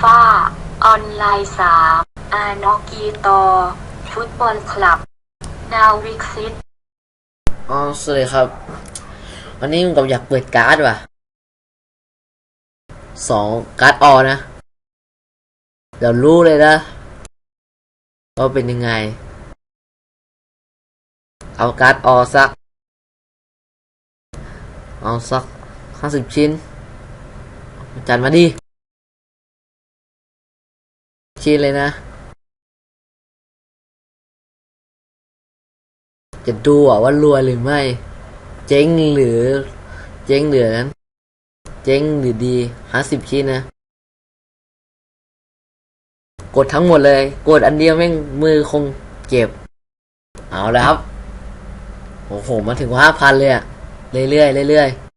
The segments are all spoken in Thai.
ฟ่า ออนไลน์สามอานอกีตอ ฟุตบอลคลับ นาวิกซิตอ๋อสวัสดีครับ วันนี้ผมกับอยากเปิดการ์ดว่ะสองการ์ดออนะ เดี๋ยวรู้เลยนะว่าเป็นยังไง เอาการ์ดออสัก เอาสักห้าสิบชิ้น จัดมาดิ ชิ้นเลยนะ จะดูว่ารวยหรือไม่ เจ๊งหรือ เจ๊งเหลือนั้น เจ๊งหรือดีห้าสิบชิ้นนะ กดทั้งหมดเลย กดอันเดียวแม่งมือคงเจ็บ เอาแล้วครับโอ้โหมาถึงห้าพันเลยอะเรื่อยๆเรื่อยๆ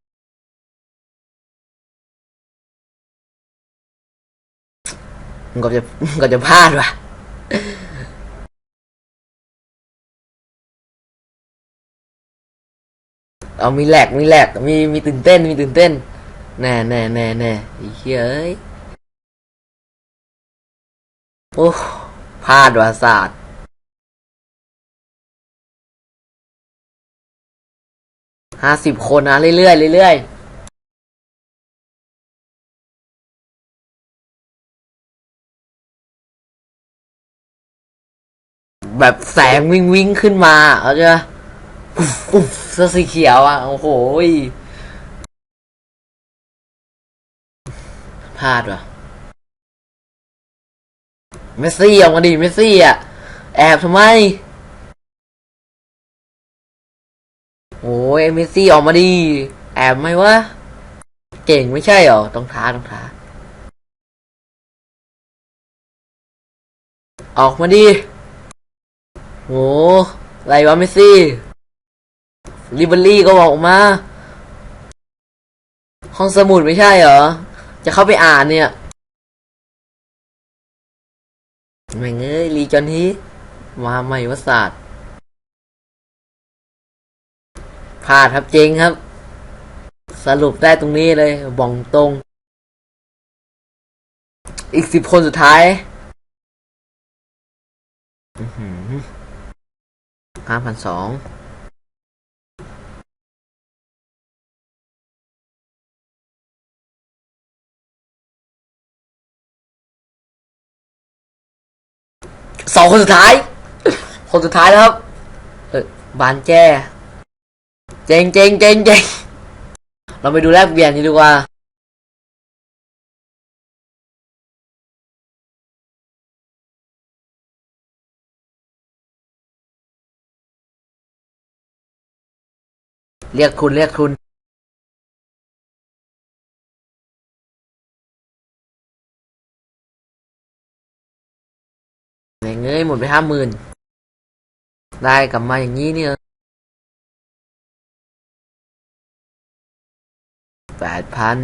มันก็จะมันก็จะพลาดว่ะเอามีแหลกมีแหลกมีมีตื่นเต้นมีตื่นเต้นแน่แน่แน่แน่ไอ้เหี้ยเอ้ยโอ้พลาดว่ะศาสตร์ห้าสิบคนนะเรื่อยๆเรื่อยๆ แบบแสงวิ่งวิ่งขึ้นมาเอาจะอุ๊บเสื้อสีเขียวอะ โอ้โหพลาดว่ะเมสซี่ออกมาดิเมสซี่อะ แอบทำไม โอ้ยเมสซี่ออกมาดิ แอบไหมวะ เก่งไม่ใช่หรอ ต้องท้าต้องท้า ออกมาดิ โหอะไรวะเมสซี่ลิเบอรี่ก็บอกมา ห้องสมุดไม่ใช่เหรอ จะเข้าไปอ่านเนี่ยแม่งเอ้ยรีจอนฮีมาใหม่วศาสตร์พลาดครับเจริงครับ สรุปได้ตรงนี้เลยบ่องตรง อีกสิบคนสุดท้าย ห้าพันสองสองคนสุดท้าย คนสุดท้ายแล้วครับ เออบานแจ้ เจงเจงเจงเจงเราไปดูแลกเปลี่ยนกันดีกว่า เรียกคุณ เรียกคุณแม่งเอ้ยหมดไปห้าหมื่นได้กลับมาอย่างนี้เนี่ยแปดพัน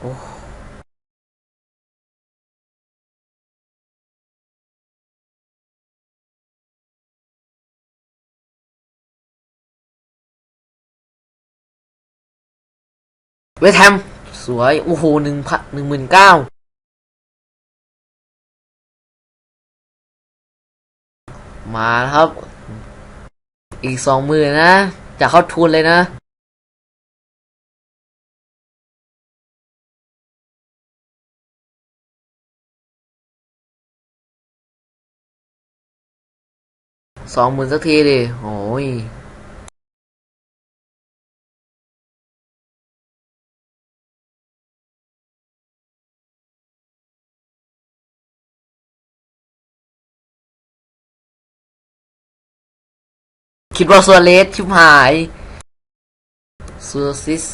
โอ้ เวทแฮมสวย โอ้โหหนึ่งพันหนึ่งหมื่นเก้ามาครับ อีกสองหมื่นนะ จะเข้าทุนเลยนะ สองหมื่นสักทีดิโอ้ย คิดว่าซัวเลสชิบหายซัวซิส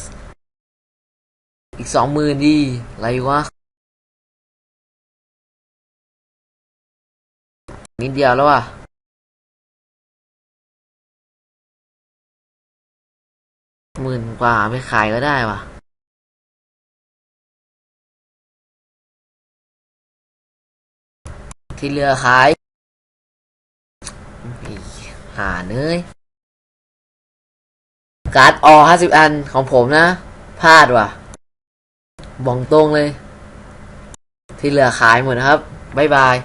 อีกสองหมื่นดีอะไรวะ นิดเดียวแล้วอะหมื่นกว่าไม่ขายก็ได้ว่ะที่เหลือขายหาเนย การ์ดอห้าสิบอันของผมนะ พลาดว่ะบองตรงเลย ที่เหลือขายหมดนะครับ บ๊ายบาย